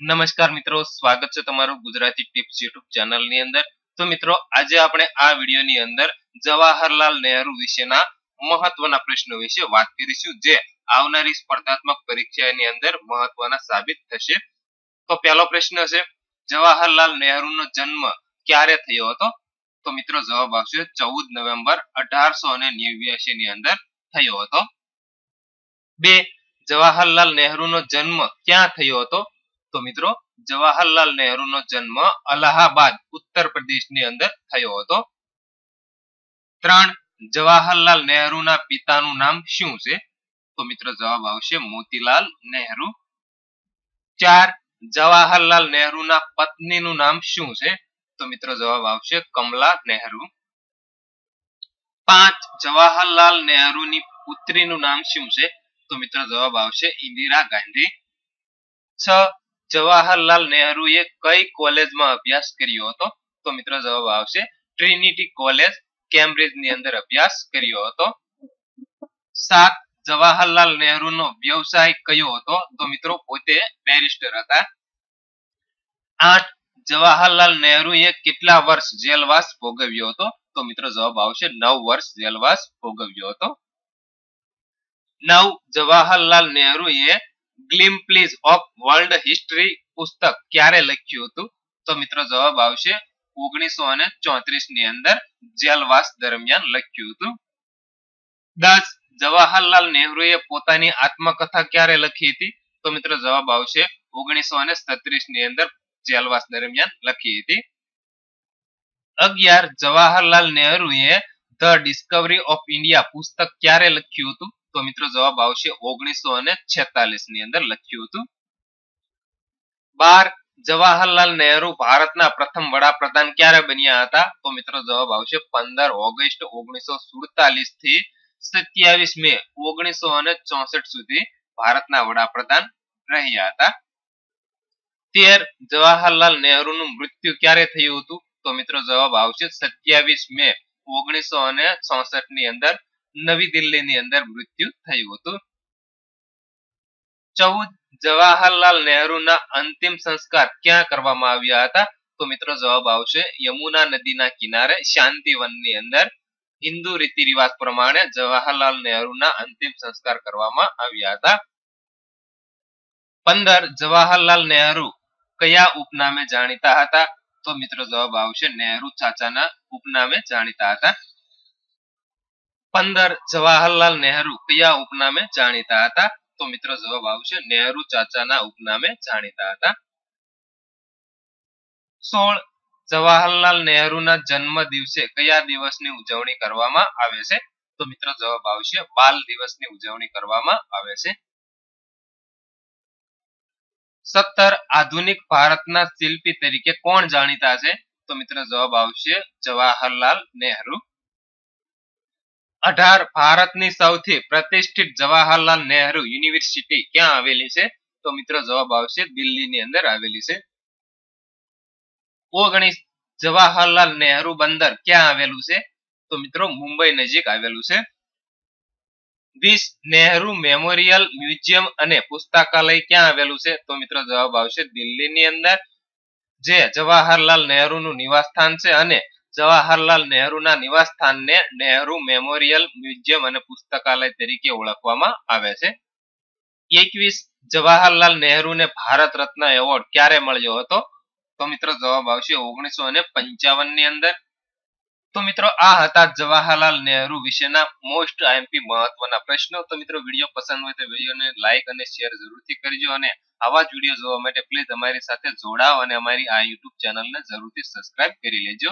નમસ્કાર મિત્રો, સ્વાગત છે તમારું ગુજરાતી ટિપ્સ યુટ્યુબ ચેનલની અંદર. તો મિત્રો, આજે આપણે આ વીડિયો ની અંદર જવાહરલાલ નહેરુ વિશેના મહત્વના પ્રશ્નો વિશે વાત કરીશું, જે આવનારી સ્પર્ધાત્મક પરીક્ષાની અંદર મહત્વના સાબિત થશે. તો પહેલો પ્રશ્ન છે, જવાહરલાલ નહેરુ જન્મ ક્યારે થયો હતો? તો મિત્રો, જવાબ આવશે ચૌદ નવેમ્બર અઢારસો ને નેવ્યાસી ની અંદર થયો હતો. બે, જવાહરલાલ નહેરુ નો જન્મ ક્યાં થયો હતો? તો મિત્રો, જવાહરલાલ નહેરુ નો જન્મ અલ્હાબાદ, ઉત્તર પ્રદેશની અંદર થયો હતો. ત્રણ, જવાહરલાલ નહેરુના પિતાનું નામ શું છે? તો મિત્રો, જવાબ આવશે મોતીલાલ નહેરુ. ચાર, જવાહરલાલ નહેરુના પત્નીનું નામ શું છે? તો મિત્રો, જવાબ આવશે કમલા નહેરુ. પાંચ, જવાહરલાલ નહેરુની પુત્રીનું નામ શું છે? તો મિત્રો, જવાબ આવશે ઇન્દિરા ગાંધી. છ જવાહરલાલ નહેરુએ કઈ કોલેજમાં અભ્યાસ કર્યો હતો? તો મિત્રો જવાબ આવશે ટ્રિનિટી કોલેજ કેમ્બ્રિજની અંદર અભ્યાસ કર્યો હતો. સાત, જવાહરલાલ નહેરુનો વ્યવસાય કયો હતો? તો મિત્રો પોતે બેરિસ્ટર હતા. આઠ, જવાહરલાલ નહેરુએ કેટલા વર્ષ જેલવાસ ભોગવ્યો હતો? તો મિત્રો જવાબ આવશે નવ વર્ષ જેલવાસ ભોગવ્યો હતો. નવ, જવાહરલાલ નહેરુએ ગ્લિમ્પ્લીઝ ઓફ વર્લ્ડ હિસ્ટ્રી પુસ્તક ક્યારે લખ્યું હતું? તો મિત્રો જવાબ આવશે ઓગણીસો અને ની અંદર જેલવાસ દરમિયાન લખ્યું હતું. દસ જવાહરલાલ નહેરુએ પોતાની આત્મકથા ક્યારે લખી હતી? તો મિત્રો જવાબ આવશે ઓગણીસો અને સત્રીસની અંદર જેલવાસ દરમિયાન લખી હતી. અગિયાર જવાહરલાલ નહેરુએ ધ ડિસ્કવરી ઓફ ઇન્ડિયા પુસ્તક ક્યારે લખ્યું હતું? તો મિત્રો જવાબ આવશે ઓગણીસો અને છેતાલીસની અંદર લખ્યું હતું. બાર જવાહરલાલ નહેરુ ભારતના પ્રથમ વડાપ્રધાન ક્યારે બન્યા હતા? તો મિત્રો જવાબ આવશે પંદર ઓગસ્ટ ઓગણીસો સુડતાલીસથી સત્યાવીસ મે ઓગણીસો અને ચોસઠ સુધી ભારતના વડાપ્રધાન રહ્યા હતા. તેર જવાહરલાલ નહેરુનું મૃત્યુ ક્યારે થયું હતું? તો મિત્રો જવાબ આવશે સત્યાવીસ મે ઓગણીસો અને ચોસઠની અંદર નવી દિલ્હીની અંદર મૃત્યુ થયું હતું. ચૌદ જવાહરલાલ નહેરુના અંતિમ સંસ્કાર ક્યાં કરવામાં આવ્યા હતા? તો મિત્રો જવાબ આવશે યમુના નદીના કિનારે શાંતિવનની અંદર. હિન્દુ રીતિ રિવાજ પ્રમાણે જવાહરલાલ નહેરુના અંતિમ સંસ્કાર કરવામાં આવ્યા હતા. પંદર જવાહરલાલ નહેરુ કયા ઉપનામે જાણીતા હતા? તો મિત્રો જવાબ આવશે નહેરુ ચાચાના ઉપનામે જાણીતા હતા. પંદર જવાહરલાલ નહેરુ કયા ઉપનામે જાણીતા હતા? તો મિત્રો જવાબ આવશે નહેરુ ચાચાના ઉપનામે જાણીતા હતા. સોળ જવાહરલાલ નહેરુના જન્મ દિવસે કયા દિવસની ઉજવણી કરવામાં આવે છે? તો મિત્રો જવાબ આવશે બાલ દિવસની ઉજવણી કરવામાં આવે છે. સત્તર આધુનિક ભારતના શિલ્પી તરીકે કોણ જાણીતા છે? તો મિત્રો જવાબ આવશે જવાહરલાલ નહેરુ. અઢાર ભારતની સૌથી પ્રતિષ્ઠિત જવાહરલાલ નહેરુ યુનિવર્સિટી ક્યાં આવેલી છે? તો મિત્રો જવાબ આવશે દિલ્હીની અંદર આવેલી છે. ઓગણીસ જવાહરલાલ નહેરુ બંદર ક્યાં આવેલું છે? તો મિત્રો મુંબઈ નજીક આવેલું છે. વીસ નહેરુ મેમોરિયલ મ્યુઝિયમ અને પુસ્તકાલય ક્યાં આવેલું છે? તો મિત્રો જવાબ આવશે દિલ્હીની અંદર. જે જવાહરલાલ નહેરુનું નિવાસસ્થાન છે અને જવાહરલાલ નહેરુના નિવાસસ્થાનને નહેરુ મેમોરિયલ મ્યુઝિયમ અને પુસ્તકાલય તરીકે ઓળખવામાં આવે છે. એકવીસ જવાહરલાલ નહેરુને ભારત રત્ન એવોર્ડ ક્યારે મળ્યો હતો? તો મિત્રો જવાબ આવશે ઓગણીસો અને પંચાવનની અંદર. તો મિત્રો આ હતા જવાહરલાલ નહેરુ વિશેના મોસ્ટ આઈએમપી મહત્વના પ્રશ્નો. તો મિત્રો વીડિયો પસંદ હોય તો વિડીયોને લાઈક અને શેર જરૂરથી કરજો અને આવા જ વીડિયો જોવા માટે પ્લીઝ અમારી સાથે જોડાઓ અને અમારી આ યુટ્યુબ ચેનલને જરૂરથી સબસ્ક્રાઇબ કરી લેજો.